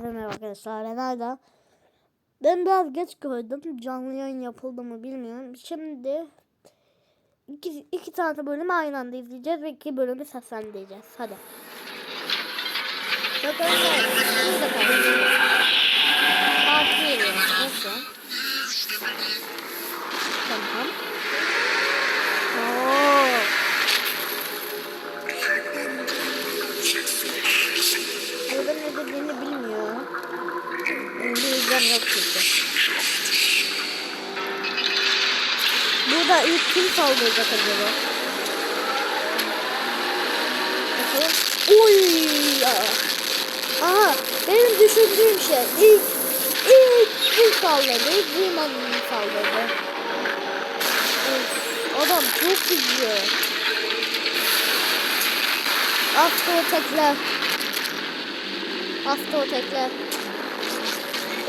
Merhaba arkadaşlar ben Arda. Ben biraz geç gördüm. Canlı yayın yapıldı mı bilmiyorum. Şimdi iki, iki tane bölüm aynı anda izleyeceğiz ve iki bölümü seslendireceğiz. Hadi. Bakalım? Tamam. Oo. Burada ne dediğini bilmiyor. İngilizcem yok çünkü. Burada ilk kim saldıracak acaba? Bakalım. Uy! Aha! Benim düşündüğüm şey ilk ilk ilk saldırdı. İlk Zeman'ın saldırdı. Of, Adam çok güçlü. Astro tekler. Astro tekler.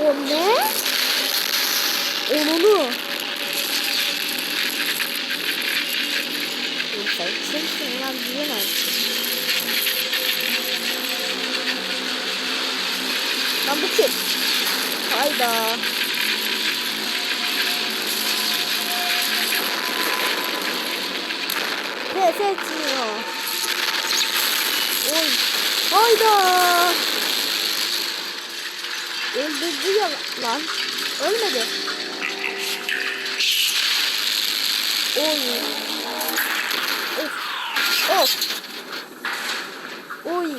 O ne? Onunu. Sen kimsin lan bilemezsin. Lan bu kim? Hayda. Pes etmiyor. Oy. Hayda. Öldürdü ya lan. Ölmedi. Oy. Of. Of. Oy.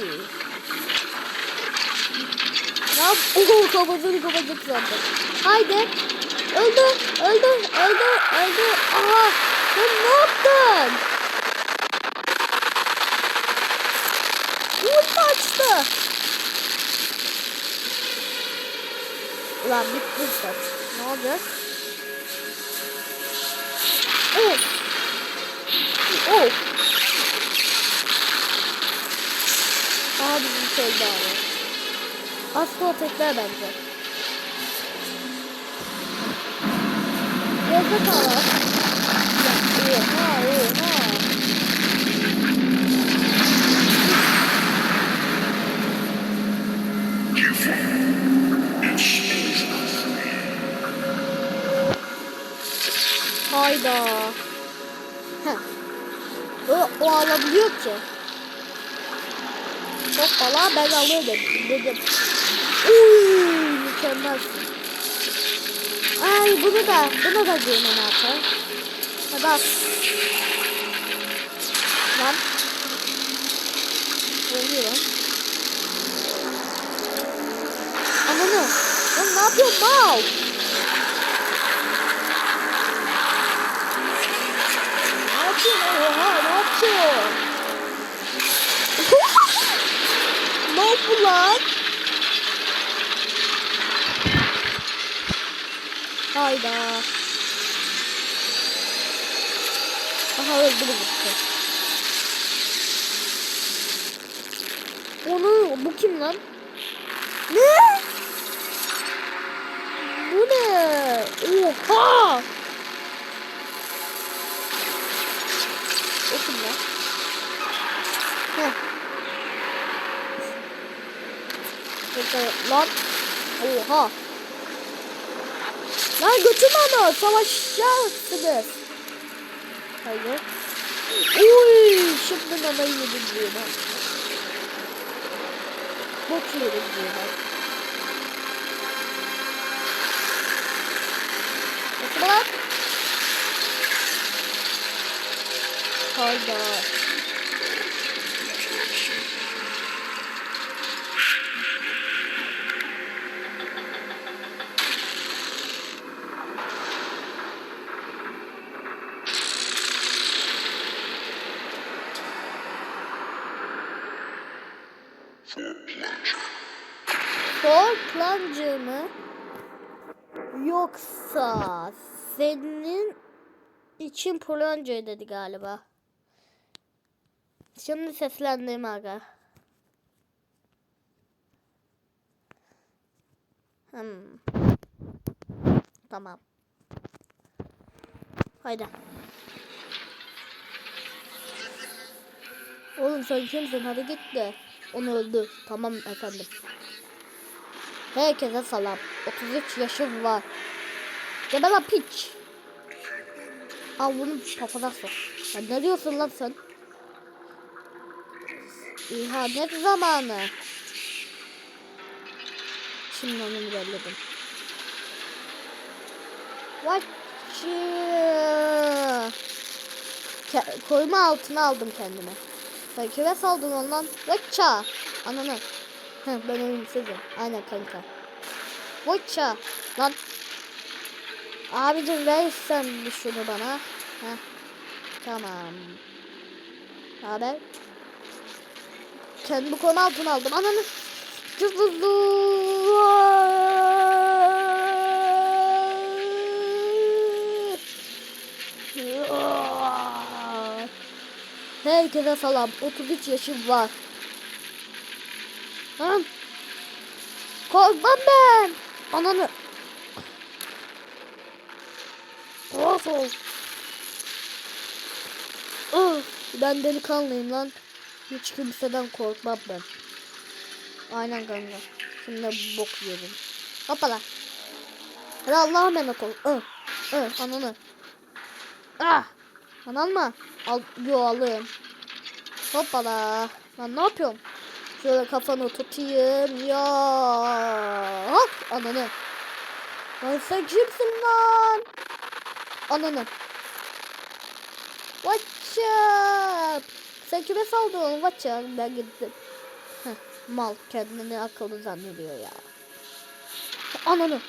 Ne yap? Oo kafasını kapatacak zaten. Haydi. Öldü. Öldü. Öldü. Öldü. Aha. Sen ne yaptın? Ulan bitti sen. Ne olacak? Oh. Oh. Aa bizim şey daha var. Asla tekrar bence. Yazık ama. Ya, Oha oha. Hayda. Heh. O, o alabiliyor ki. Çok bala ben alırım dedim. Uy, mükemmelsin. Ay bunu da bunu da giyme ne yapar? Hadi. Lan. Oluyor. Ananı. Lan ne yapıyorsun mal? Ne yapıyorsun? Oha ne yapıyorsun? Lan? Hayda. Aha öldü bu gitti. Onu bu kim lan? Ne? Bu ne? Oha! O kim lan? Heh. Burada lan. Oha. Lan götürme onu. Savaşacaksınız. Hayır. Uy, şimdi nanayı yedim diyor lan. Bok yedim diyor. Götürme lan. Hayda. Mı? Yoksa senin için plancı dedi galiba. Şimdi seslendim aga. Hmm. Tamam. Haydi. Oğlum sen kimsin? Hadi git de. Onu öldü. Tamam efendim. Herkese salam. 33 yaşım var. Gebe lan piç. Al bunu kafana sok. Ya ne diyorsun lan sen? İhanet zamanı. Şimdi onu belledim. Ke- koyma altına aldım kendime. Sen kime saldın ondan? Watcha. Ananı. Ben ölümsüzüm. Aynen kanka. Watcha. Lan. Abicim ver sen bir şunu bana. Heh. Tamam. Haber. Kendimi koruma altına aldım. Ananı. Herkese salam. 33 yaşım var. Lan. Korkmam ben. Ananı. Of of. Ah, Ben delikanlıyım lan. Hiç kimseden korkmam ben. Aynen kanka. Şimdi bok yedim. Hoppala. Hadi Allah'a emanet ol. Ö, ö, ananı. Ah. Anan mı? Al, yo alayım. Hoppala. Lan ne yapıyorum? Şöyle kafanı tutayım. Ya. Hop ananı. Lan sen kimsin lan? Ananı. Watch up. Sen kime saldın? Watch up. Ben gittim. Heh, mal kendini akıllı zannediyor ya. Ananı.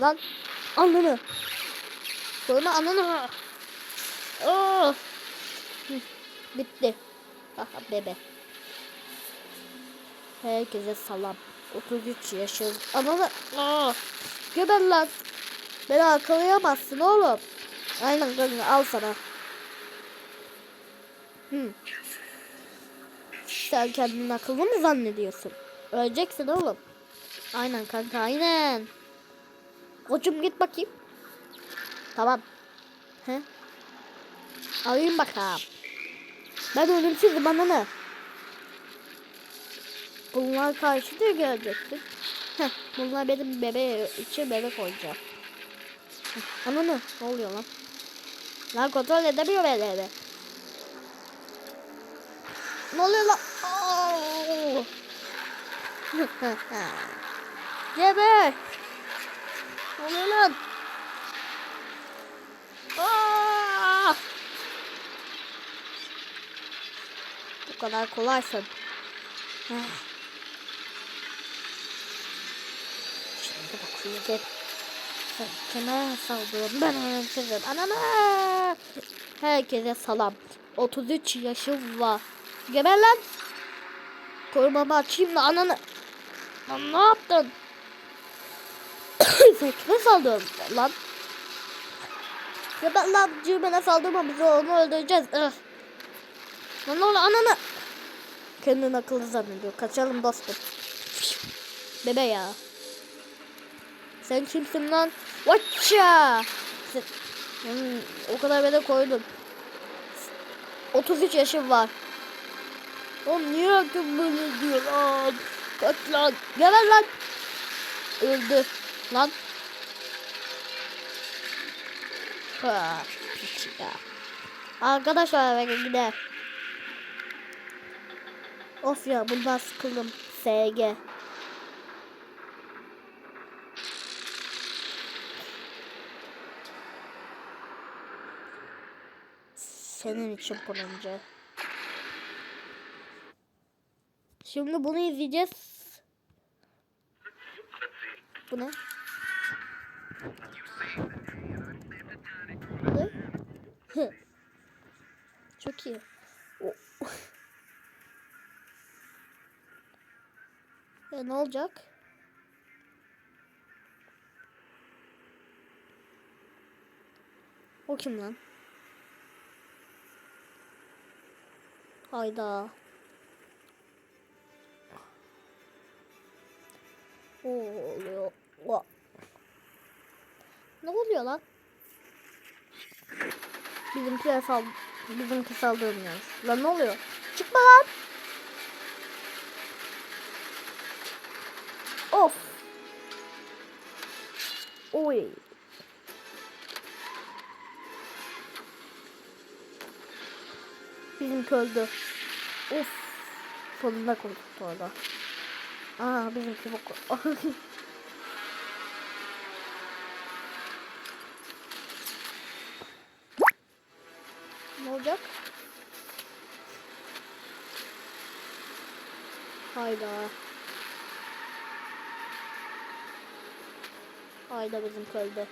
Lan. Ananı. Koyma ananı. Oh. Bitti. Aha bebe. Herkese salam. 33 yaşım. Ananı. Ah. Geber lan. Beni akıllayamazsın oğlum. Aynen kanka al sana. Hı. Sen kendini akıllı mı zannediyorsun? Öleceksin oğlum. Aynen kanka aynen. Koçum git bakayım. Tamam. He? Alayım bakalım. Ben ölümsüzüm bana ne? Bunlar karşı da geleceksin. Heh, bunlar benim bebe için bebek oyuncağım. Heh, Ananı ne oluyor lan? Lan kontrol edemiyor beni. Ne oluyor lan? Geber! Ne oluyor lan? Aa! Bu kadar kolaysın. Ah. Şimdi. Sen kime saldırıyorsun? Ben ölümsüzüm. Anana! Herkese salam. 33 yaşım var. Geber lan. Korumamı açayım da ananı. Lan ne yaptın? Sen kime saldırıyorsun lan? Geber lan. Cümle saldırma bize onu öldüreceğiz. Ih. Lan oluyor ananı? Kendini akıllı zannediyor. Kaçalım dostum. Bebe ya. Sen kimsin lan? Watcha! Hmm, o kadar beni koydum. 33 yaşım var. Oğlum niye hakkım böyle diyor lan? Kaç lan? Gel lan. Öldü. Lan. Ha, piç ya. Arkadaşlar ben gider. Of ya bundan sıkıldım. SG. Senin için bulunca. Şimdi bunu izleyeceğiz. Bu ne? Çok iyi. Ya ne olacak? O kim lan? Hayda. O oluyor. Va- Ne oluyor lan? Bizimkiler sal bizimki saldırmıyor. Lan ne oluyor? Çıkma lan. Of. Oy. Bizim öldü. Of. Sonunda koyduk bu arada. Aa bizimki bu. ne olacak? Hayda. Hayda bizim öldü.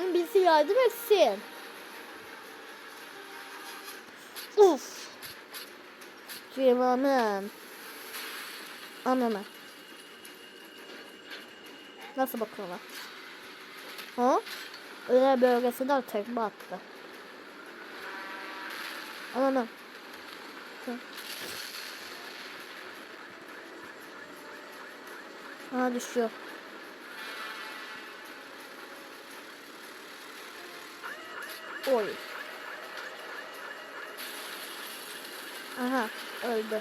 Onun birisi yardım etsin. Uf. Civanım. Anana. Nasıl bakıyorlar? Ha? Öyle bölgesinde tekme attı. Anana. Hı. Aa düşüyor. Oy. Aha öldü.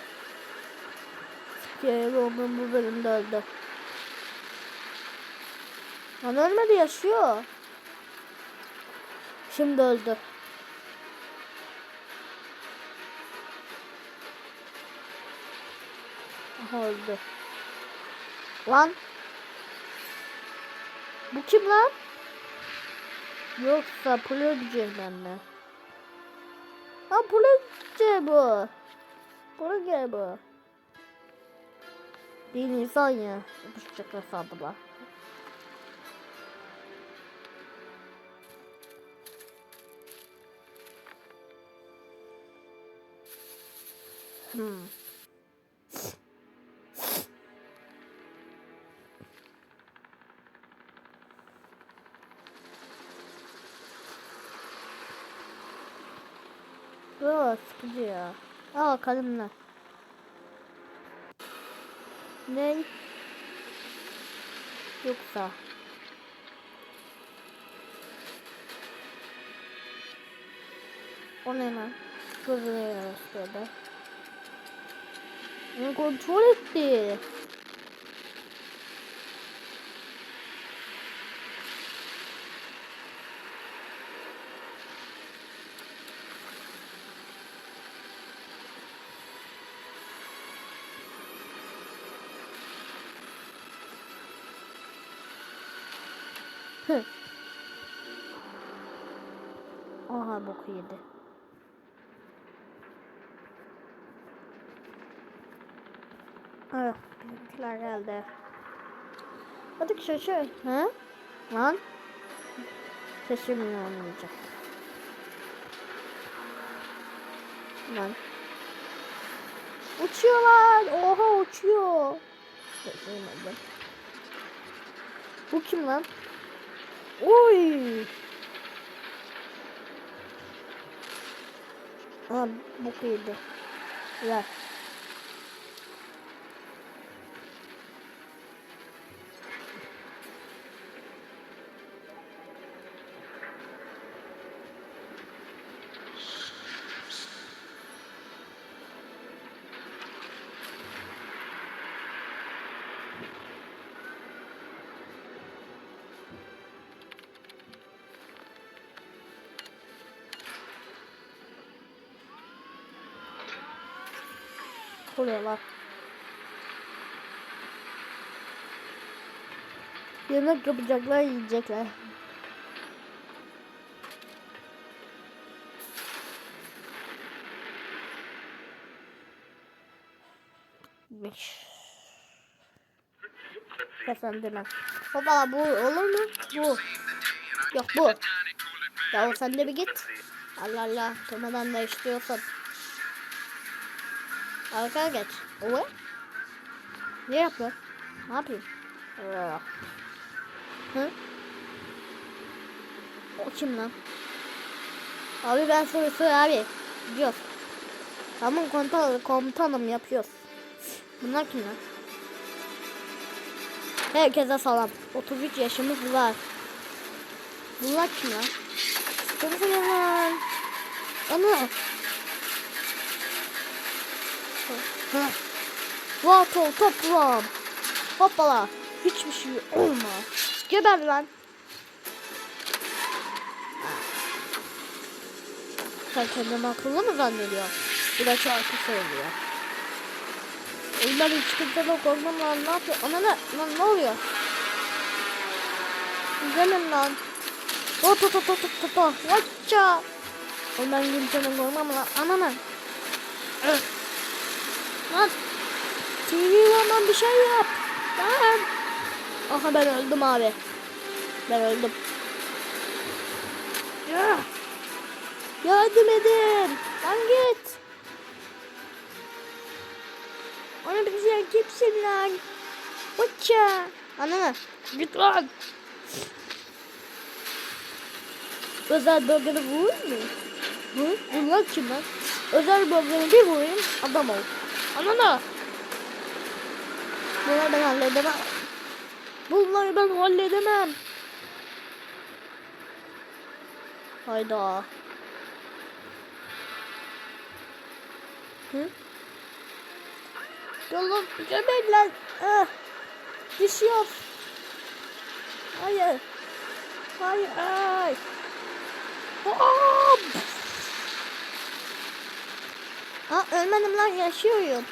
Skerov'un bu bölümde öldü. Lan ölmedi yaşıyor. Şimdi öldü. Aha öldü. Lan. Bu kim lan? Yoksa Plugce mi? Ha Plugce bu. Plugce bu. Bir insan ya. Yapışacaklar sandılar. Hmm. Yo sıkıcı ya. Aa kadınlar. Ne? Yoksa. O ne lan? Gözüne yansıdı. Onu kontrol etti. Aha boku yedi. Evet, bizimkiler geldi. Hadi şaşır. Ha? Lan? Şaşırmıyor olmayacak. Lan. Uçuyorlar. Oha uçuyor. Bu kim lan? Oy. Aa, bu yedi. Ver. Kuruyorlar. Yemek yapacaklar, yiyecekler. Beş. Efendim. Baba bu olur mu? Bu. Yok bu. Ya sen de bir git. Allah Allah. Durmadan da istiyorsan. Arkaya geç. Oy. Ne yapıyor? Ne? Aa. Hı? O kim lan? Abi ben soru sor abi. Gidiyoruz. Tamam komutanım, komutanım yapıyoruz. Bunlar kim lan? Herkese salam. 33 yaşımız var. Bunlar kim lan? Komutanım lan. Ana. Ol toplam. Hoppala. Hiçbir şey olmaz. Geber lan. Sen kendini akıllı mı zannediyor? Bu da şarkı söylüyor. Ben hiç kimseden korkmam lan ne yapıyor? Ana ne? Lan ne oluyor? Gelin lan. O to to to to to to. Oğlum ben kimseden korkmam lan. Ana ne? Lan. TV lan bir şey yap. Lan. Aha ben öldüm abi. Ben öldüm. Ya. Yardım edin. Lan git. Ona güzel kimsin lan? Uça. Ana git lan. Özel bölgede vurur mu? Vur. Bunlar kim lan? Özel bölgede bir vurayım adam ol. Anana. Bunları ben halledemem. Bunları ben halledemem. Hayda. Hı? Yolum göbekler. Ah. Düşüyor. Hayır. Hayır. Ay. Hop. Aa, ölmedim lan yaşıyorum.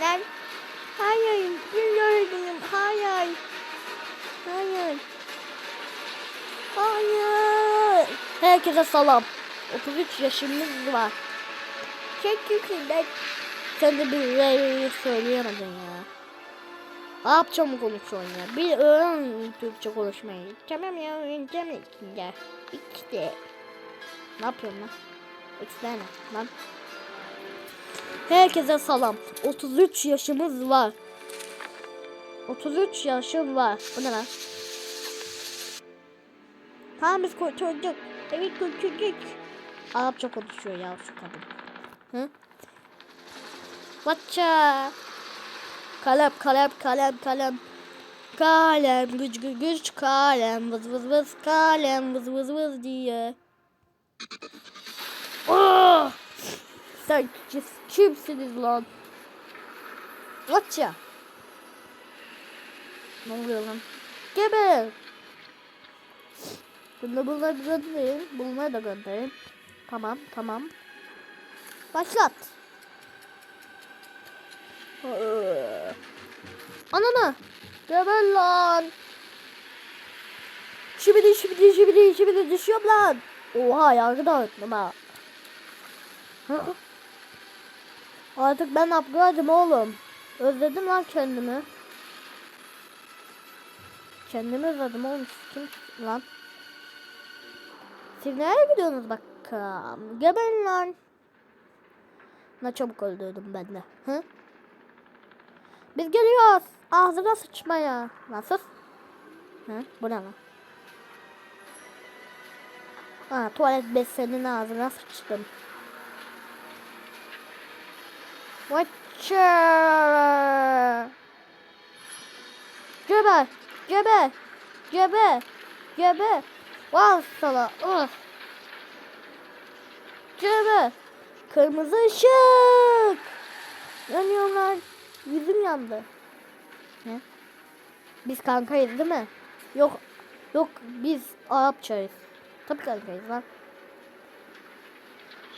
Lan. Hayır. Bilmiyorum. Hayır. Hayır. Hayır. Herkese salam. 33 yaşımız var. Çok yüksek. Sen de bir re söyleyemedin ya. Ne yapacağım konuşuyorsun ya? Bir öğren Türkçe konuşmayı. Tamam ya öğreneceğim içinde. İşte. Ne yapıyorsun lan? İşte ne lan? Herkese salam. 33 yaşımız var. 33 yaşım var. Bu ne lan? Tamam biz kurtulduk. Evet kurtulduk. Arapça konuşuyor ya şu kadın. Hı? Watcha. Kalem kalem kalem kalem. Kalem güç güç güç kalem vız vız vız kalem vız vız vız diye. Oh! Sen kim- kimsiniz lan? Watcha. Ne oluyor lan? Geber. Bunu bunları gönderin. Bunları da gönderin. Tamam tamam. Başlat. Ee, Anana. Geber lan. Şibidi şibidi şibidi şibidi düşüyorum lan. Oha yargı dağıttım ha. Hı? Artık ben upgrade'im oğlum. Özledim lan kendimi. Kendimi özledim oğlum. Kim lan? Siz nereye gidiyorsunuz bakalım? Geberin lan. Ne çabuk öldürdüm ben de. Hı? Biz geliyoruz. Ağzına sıçmaya. Nasıl? Hı? Bu ne lan? Ha, tuvalet bez senin ağzına sıçtım. Watcha. Geber. Geber. Geber. Geber. Vay sana. Uh. Geber. Kırmızı ışık. Yanıyorlar. Yüzüm yandı. Ne? Biz kankayız değil mi? Yok. Yok biz Arapçayız. Tabii kankayız lan.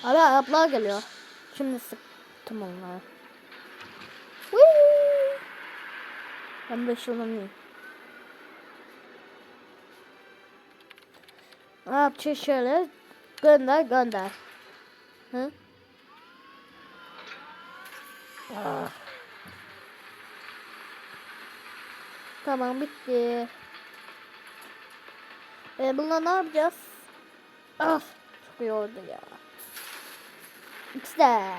Abi Araplar geliyor. Şimdi sıktım onları. Ben de ışınlanayım. Arapça şöyle gönder gönder. Hı? Ah. Tamam bitti. E bununla ne yapacağız? Ah çok iyi oldu ya. İşte.